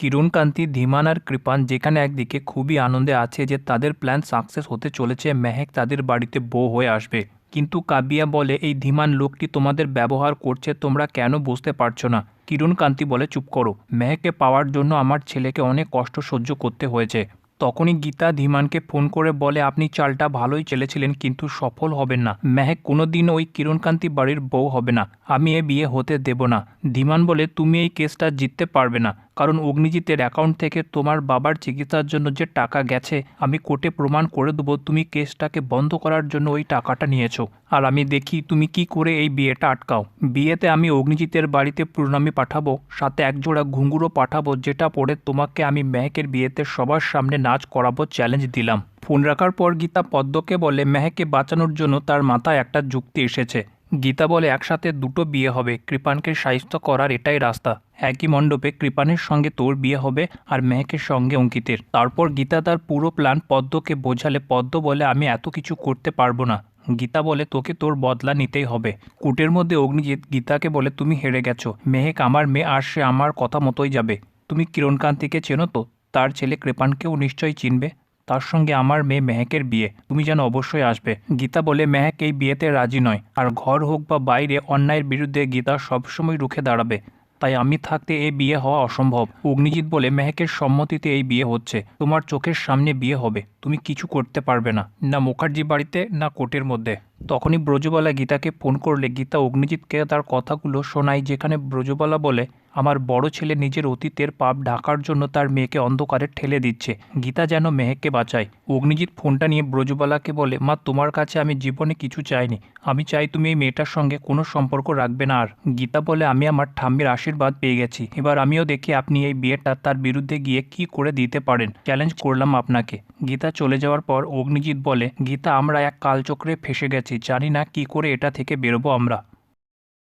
কিরণকান্তি, ধীমান আর কৃপান যেখানে একদিকে খুবই আনন্দে আছে যে তাদের প্ল্যান সাকসেস হতে চলেছে, মেহেক তাদের বাড়িতে বউ হয়ে আসবে। কিন্তু কাবিয়া বলে, এই ধীমান লোকটি তোমাদের ব্যবহার করছে, তোমরা কেন বুঝতে পারছ না? কিরণকান্তি বলে, চুপ করো। মেহেককে পাওয়ার জন্য আমার ছেলেকে অনেক কষ্ট সহ্য করতে হয়েছে। তখনই গীতা ধীমানকে ফোন করে বলে, আপনি চালটা ভালোই চেলেছিলেন, কিন্তু সফল হবেন না। মেহেক কোনোদিন ওই কিরণকান্তি বাড়ির বউ হবে না। আমি এ বিয়ে হতে দেব না। ধীমান বলে, তুমি এই কেসটা জিততে পারবে না। কারণ অগ্নিজিতের অ্যাকাউন্ট থেকে তোমার বাবার চিকিৎসার জন্য যে টাকা গেছে, আমি কোর্টে প্রমাণ করে দেবো তুমি কেসটাকে বন্ধ করার জন্য ওই টাকাটা নিয়েছো। আর আমি দেখি তুমি কি করে এই বিয়েটা আটকাও। বিয়েতে আমি অগ্নিজিতের বাড়িতে প্রণামী পাঠাবো, সাথে একজোড়া ঘুঙ্গুরও পাঠাবো, যেটা পরে তোমাকে আমি মেহেকের বিয়েতে সবার সামনে নাচ করাবো চ্যালেঞ্জ দিলাম। ফোন রাখার পর গীতা পদ্মকে বলে, মেহেককে বাঁচানোর জন্য তার মাথায় একটা যুক্তি এসেছে। গীতা বলে একসাথে দুটো বিয়ে হবে। কৃপানকে সাহিত্য করার এটাই রাস্তা। একই মণ্ডপে কৃপানের সঙ্গে তোর বিয়ে হবে আর মেহেকের সঙ্গে অঙ্কিতের। তারপর গীতা তার পুরো প্ল্যান পদ্মকে বোঝালে, পদ্ম বলে আমি এত কিছু করতে পারব না। গীতা বলে তোকে তোর বদলা নিতেই হবে। কুটের মধ্যে অগ্নিজিৎ গীতাকে বলে, তুমি হেরে গেছো। মেহেক আমার মেয়ে আর সে আমার কথা মতোই যাবে। তুমি কিরণকান্তিকে চেনো তো? তার ছেলে কৃপানকেও নিশ্চয়ই চিনবে। তার সঙ্গে আমার মেয়ে মেহেকের বিয়ে। তুমি যেন অবশ্যই আসবে। গীতা বলে, মেহেক এই বিয়েতে রাজি নয়। আর ঘর হোক বা বাইরে, অন্যায়ের বিরুদ্ধে গীতা সবসময় রুখে দাঁড়াবে। তাই আমি থাকতে এই বিয়ে হওয়া অসম্ভব। অগ্নিজিৎ বলে, মেহেকের সম্মতিতে এই বিয়ে হচ্ছে। তোমার চোখের সামনে বিয়ে হবে। তুমি কিছু করতে পারবে না। না মুখার্জি বাড়িতে, না কোর্টের মধ্যে। তখনই ব্রজবালা গীতাকে ফোন করলে, গীতা, অগ্নিজিৎকে তার কথাগুলো শোনায় যেখানে ব্রজবালা বলে, আমার বড় ছেলে নিজের অতীতের পাপ ঢাকার জন্য তার মেয়েকে অন্ধকারে ঠেলে দিচ্ছে। গীতা যেন মেহেককে বাঁচায়। অগ্নিজিৎ ফোনটা নিয়ে ব্রজবালাকে বলে, মা, তোমার কাছে আমি জীবনে কিছু চাইনি। আমি চাই তুমি এই মেয়েটার সঙ্গে কোনো সম্পর্ক রাখবে না আর। গীতা বলে, আমি আমার ঠাম্মির আশীর্বাদ পেয়ে গেছি। এবার আমিও দেখি আপনি এই বিয়েটা তার বিরুদ্ধে গিয়ে কি করে দিতে পারেন। চ্যালেঞ্জ করলাম আপনাকে। গীতা চলে যাওয়ার পর অগ্নিজিৎ বলে, গীতা, আমরা এক কালচক্রে ফেসে গেছি। জানি না কি করে এটা থেকে বেরোবো আমরা।